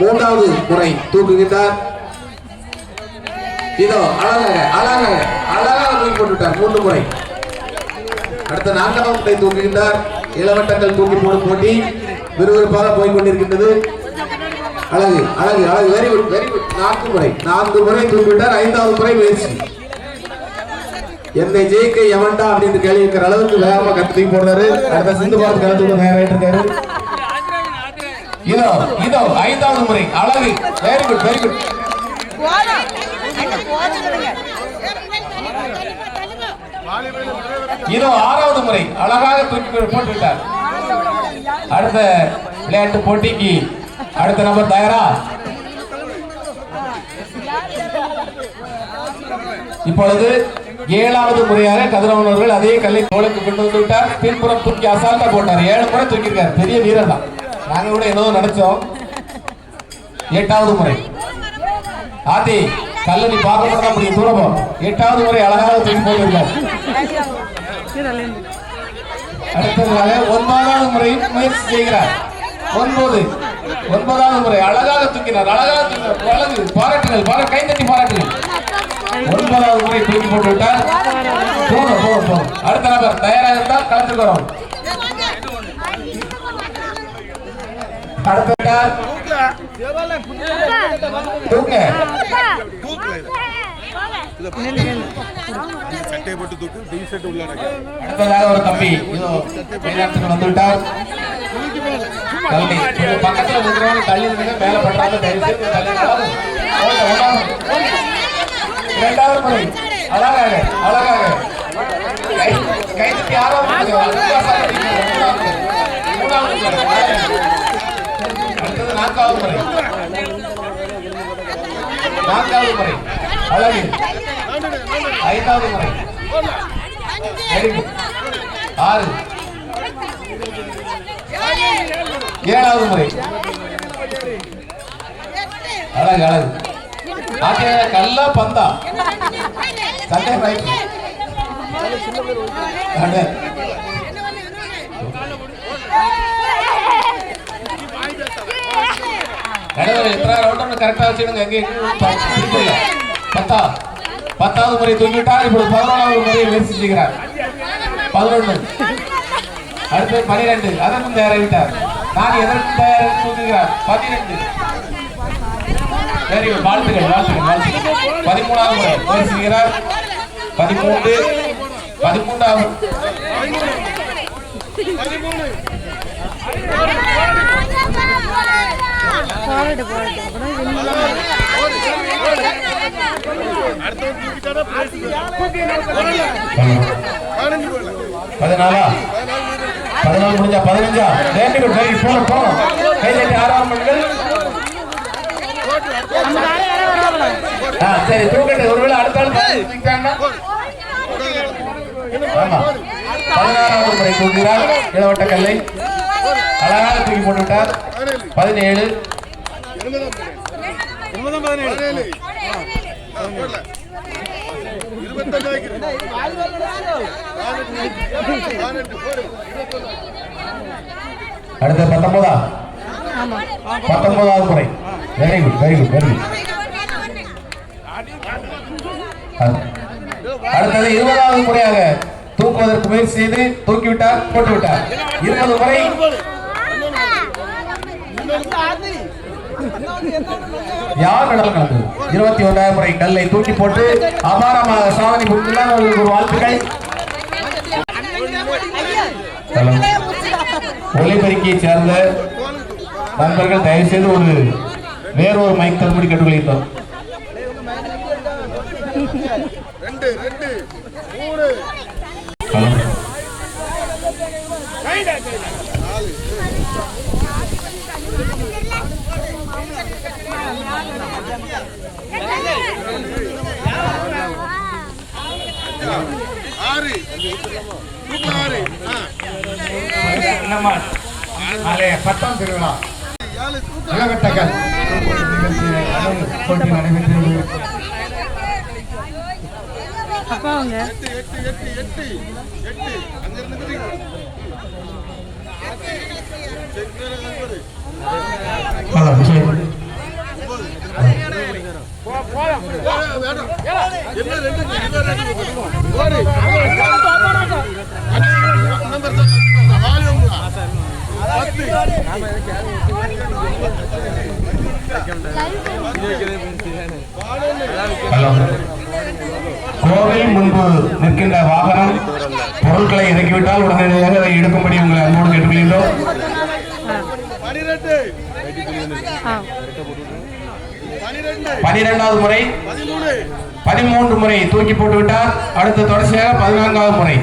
மூன்றாவது முறை தூக்குகின்றார். இதோ அழகாக அழகாக அழகாக தூக்கி போட்டுவிட்டார். மூன்று முறை. அடுத்த நான்காவது முறை தூக்குகின்றார். இளவட்டங்கள் தூக்கி போடும் போட்டி விறுவிறுப்பாக போய் கொண்டிருக்கின்றது அழகு அழகு அழகு. வெரி குட் வெரி குட் நான்கு முறை. நான்கு முறை தூக்கிவிட்டார். ஐந்தாவது முறை முயற்சி. என்னை ஜெயிக்க எவன்டா அப்படின்னு கேள்வி இருக்கிற அளவுக்கு வேகமா கத்து தூக்கி போடுறாரு. அடுத்த சிந்து பார்த்து கலந்து தயாராகிட்டு இருக்காரு இதோ இதோ ஐந்தாவது முறை. அழகு. வெரி குட் வெரி குட் இதோ ஆறாவது முறை. அழகாக தூக்கி போட்டு விட்டார் அடுத்த விளையாட்டு போட்டிக்கு அடுத்த நபர் தயாரா? இப்பொழுது ஏழாவது முறையாக கதிரவன் அவர்கள் அதே கல்லை தோளுக்கு கொண்டு வந்து விட்டார். பின்புறம் தூக்கி அசால்ட்டா போட்டார். ஏழு முறை தூக்கியிருக்கார். பெரிய வீரர் தான். நாங்க கூட ஏதோ நினைச்சோம் எட்டாவது முறை. ஆத்தி கல்ல நீ பார்க்க அப்படி தான் எட்டாவது முறை அழகாக தூக்கி போயிருந்தார் அடுத்ததாக ஒன்பதாவது முறை முயற்சி செய்கிறார். ஒன்பது ஒன்பதாவது முறை அழகாக தூக்கினார் அழகாக தூக்கினார். அழகு பாராட்டுகள் பாரா தட்டி பாராட்டுகள். ஒன்பதாவது முறை தூக்கி போட்டு விட்டார் போதும் போதும் போதும். அடுத்த நபர் தயாராக இருந்தால் கலந்துக்கிறோம் வரும் அடுத்த விட்டார் போட்டு தூக்கு டி ஷர்ட் உள்ள அடுத்ததாக ஒரு தம்பி இதோ பக்கத்துல இருக்கிறவங்க தள்ளி மேல பண்றாங்க இரண்டாவது முறை. அழகாக அழகாக. மூணாவது முறை. மூணாவது முறை. அடுத்தது நான்காவது முறை. நான்காவது முறை. அழகு. ஐந்தாவது முறை. ஆறு. ஏழாவது முறை. அழகு அழகு. ஆகிய கல்லா பந்தா. சண்டை பைக் அட. நடுவர் எத்தனை ரவுண்ட் கரெக்டாக வச்சுடுங்க எங்க பத்தா பத்தாவது முறை தூக்கிவிட்டார் இப்பொழுது பதினோராவது முறையை முயற்சி பதினொன்று. அடுத்து பனிரெண்டு. அதற்கும் தயாராகிவிட்டார் நான் எதற்கும் தயாராக தூக்குகிறார் பன்னிரெண்டு. வெரி வாழ்த்துக்கள் வாழ்த்துக்கள் வாழ்த்துக்கள். பதிமூணாவது முறை முயற்சி பதிமூன்று. பதிமூன்றாவது. அடுத்தவன் தூக்கிட்டானா prize பதினாலா? பதினாலு முடிஞ்சா பதினஞ்சா? வெரி குட் போன போன கை தட்டி ஆறாம் ஆ சரி தூக்கட்டு ஒருவேளை அடுத்த ஆள் பதினாறாவது முறை தூக்குகிறார். இளவட்ட கல்லை. அழகாக தூக்கி போட்டுவிட்டார். பதினேழு. போடு. அடுத்த பத்தொன்பதா பத்தொன்பதாவது முறை very good very good very அடுத்தது இருபதாவது முறையாக தூக்குவதற்கு முயற்சி செய்து தூக்கிவிட்டார் போட்டு விட்டார் இருபது முறை யார் கடல் கலந்தது இருபத்தி ஒன்றாயிரம் முறை கல்லை தூக்கி போட்டு அபாரமாக சாதனை புரிந்துள்ளார் அவர்களுக்கு ஒரு வாழ்த்துக்கள். ஒலிபெருக்கியை சேர்ந்த நண்பர்கள் தயவு செய்து ஒரு வேறொரு ஒரு மைக் தள்ளுபடி கேட்டுக்கொள்கிறோம் ரெண்டு ரெண்டு மூணு ஆறு ஆறு நம்ம நாளைய பத்தாம் திருவிழா நடைபெற்றது எட்டு எட்டு எட்டு எட்டு எட்டு அங்கிருந்து குதிங்க. சரி, மேல நண்பரு. ஆ, சரி. என்ன ரெண்டு இருபது ரெண்டு ஓடு நம்பர் வால்யூம் பத்து ஹலோ கோவை முன்பு நிற்கின்ற வாகனம் பொருட்களை இறக்கிவிட்டால் உடனடியாக அதை எடுக்கும்படி உங்களை அன்போடு கேட்டுக்கொள்கின்றோம். பனிரெண்டாவது முறை. பதிமூன்று முறை தூக்கி போட்டு விட்டார் அடுத்து தொடர்ச்சியாக பதினான்காவது முறை.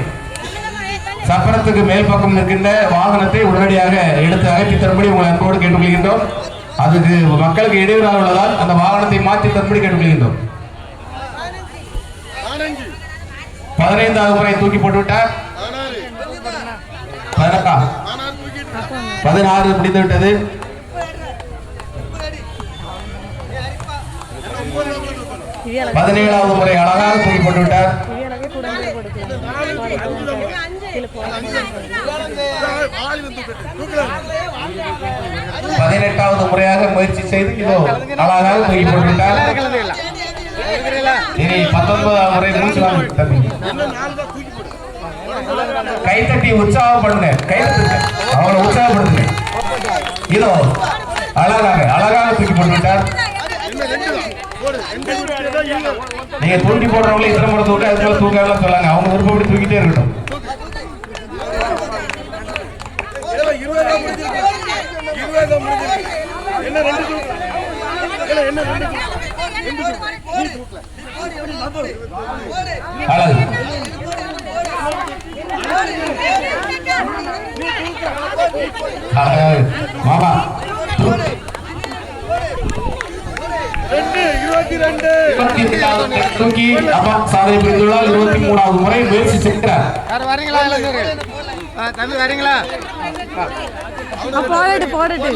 சப்பரத்துக்கு மேல் பக்கம் நிற்கின்ற வாகனத்தை உடனடியாக எடுத்து அகற்றி தரும்படி உங்களை அன்போடு கேட்டுக்கொள்கின்றோம். அதுக்கு மக்களுக்கு இடையூறாக உள்ளதால் அந்த வாகனத்தை மாற்றி தரும்படி கேட்டுக்கொள்கின்றோம். பதினைந்தாவது முறை தூக்கி போட்டு விட்டார் பதினாறு. பதினெட்டா பதினாறு தூக்கிட்டு பதினாறு முடிந்து விட்டது பதினேழாவது முறை அழகாக தூக்கி போட்டு விட்டார் பதினெட்டாவது முறையாக முயற்சி செய்து இதோ அழகாக தூக்கி போட்டு விட்டார் இனி பத்தொன்பதாம் முறை மூச்சு வாங்க தம்பி. இன்னும் நாலு தான் தூக்கி போடு கைத்தட்டி உற்சாகப்படுங்க. கைத்தட்டுங்க. அவரை உற்சாகப்படுத்துங்க. இதோ அழகாக அழகாக தூக்கி போட்டு விட்டார் இன்னும் ரெண்டு தான் போடு ரெண்டு தூக்கிட்டே தான் இல்லை நீங்க தூண்டி போடுறவங்களே இத்தனை முறை தூக்க அது போல தூக்கலாம் சொல்லாங்க. அவங்க விருப்பப்படி தூக்கிட்டே இருக்கட்டும். மாமா இருபது தான் முடிஞ்சிருக்கு இருபது தான் முடிஞ்சிருக்கு என்ன ரெண்டு தூக்கு இல்ல, என்ன ரெண்டு தூக்கு ரெண்டு தூக்கு நீ தூக்கல அழகு அழகு மாமா ரெண்டு இருபத்தி ரெண்டு இருபத்தி இரண்டாவது முறை தூக்கி அப்பா சாதனை புரிந்துள்ளார் இருபத்தி மூணாவது முறை முயற்சி யார் வரீங்களா? தம்பி வரீங்களா போடட்டு போடட்டு.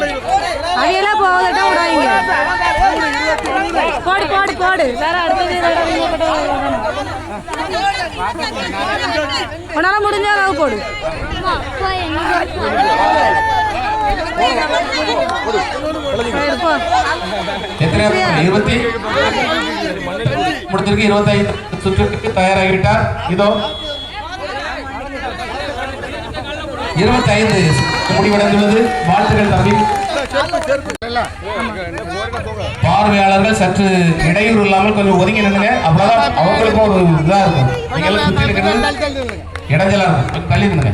அவையெல்லாம் போகலட்டா விடாதீங்க. போடு போடு போடு. வேற அடுத்தது வேற விருப்பப்பட்ட வரணும். உன்னால முடிஞ்ச அளவு போடு. சரி, போ. எத்தனை இருபத்தி முடிச்சிருக்கு இருபத்தைந்து சுற்றுக்கு தயாராகிவிட்டார் இதோ இருபத்தைந்து முடிவடைந்துள்ளது வாழ்த்துக்கள் தம்பி பார்வையாளர்கள் சற்று இடையூறு இல்லாமல் கொஞ்சம் ஒதுங்கி நின்னுங்க அப்பதான் அவங்களுக்கும் ஒரு இதா இருக்கும். நீங்க எல்லாம் சுத்தி இருக்கிறது இடைஞ்சலா இருக்கும். தள்ளி நின்னுங்க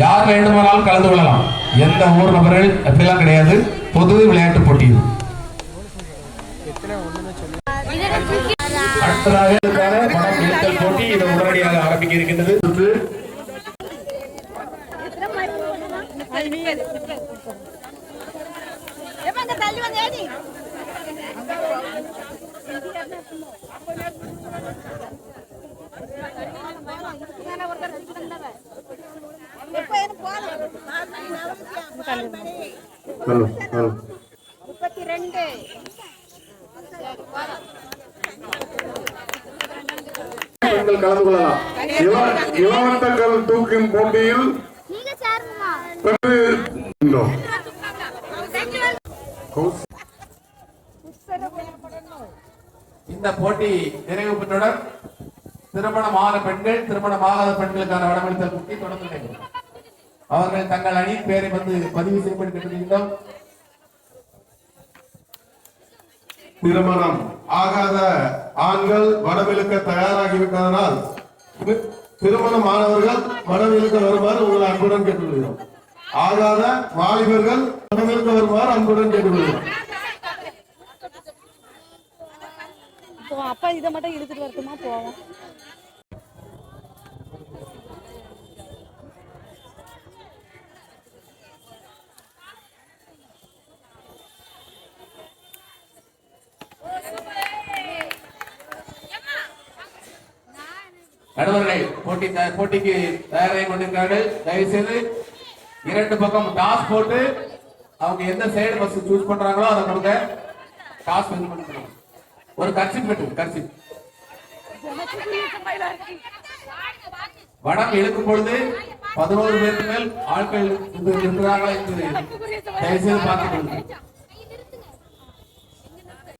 யார் வேண்டுமானாலும் கலந்து கொள்ளலாம். எந்த ஊர் நபர்கள் அப்படிலாம் கிடையாது. பொது விளையாட்டு போட்டி அடுத்ததாக போட்டி. இது உடனடியாக ஆரம்பிக்க இருக்கின்றது சுற்று தள்ளி வந்தேடி ஹலோ ஹலோ முப்பத்தி ரெண்டு பெண்கள் கலந்து கொள்ளலாம். தூக்கும் போட்டியில் பெற்று. இந்த போட்டி நிறைவு பெற்றவுடன் திருமணமான பெண்கள் திருமணமாகாத பெண்களுக்கான வடமளித்தல் போட்டி தொடர்ந்து நடைபெறும். அவர்கள் தங்கள் அணி பேரை வந்து பதிவு செய்யப்பட்டு கேட்டிருக்கின்றோம் திருமணம் ஆகாத ஆண்கள் வடவிழுக்க தயாராகி இருக்கிறதனால் தி- திருமணமானவர்கள் வடவிழுக்க வருமாறு உங்களை அன்புடன் கேட்டுக்கொள்கிறோம். ஆகாத வாலிபர்கள் வடவிழுக்க வருமாறு அன்புடன் கேட்டுக்கொள்கிறோம். இப்போ அப்பா இதை மட்டும் இழுத்துட்டு வரட்டுமா? போவோம். நடுவர்கள் போட்டி போட்டிக்கு தயாராகி கொண்டிருக்கிறார்கள். தயவு செய்து இரண்டு பக்கம் டாஸ் போட்டு அவங்க எந்த சைடு பஸ் சூஸ் பண்றாங்களோ அதை கொடுங்க. டாஸ் இது பண்ணிக்கணும் ஒரு கட்சி கட்டு கட்சி வடம் இழுக்கும் பொழுது பதினோரு பேருக்கு மேல் ஆட்கள் இருக்கிறார்களா என்று தயவு செய்து பார்த்துக் கொள்ளுங்கள்.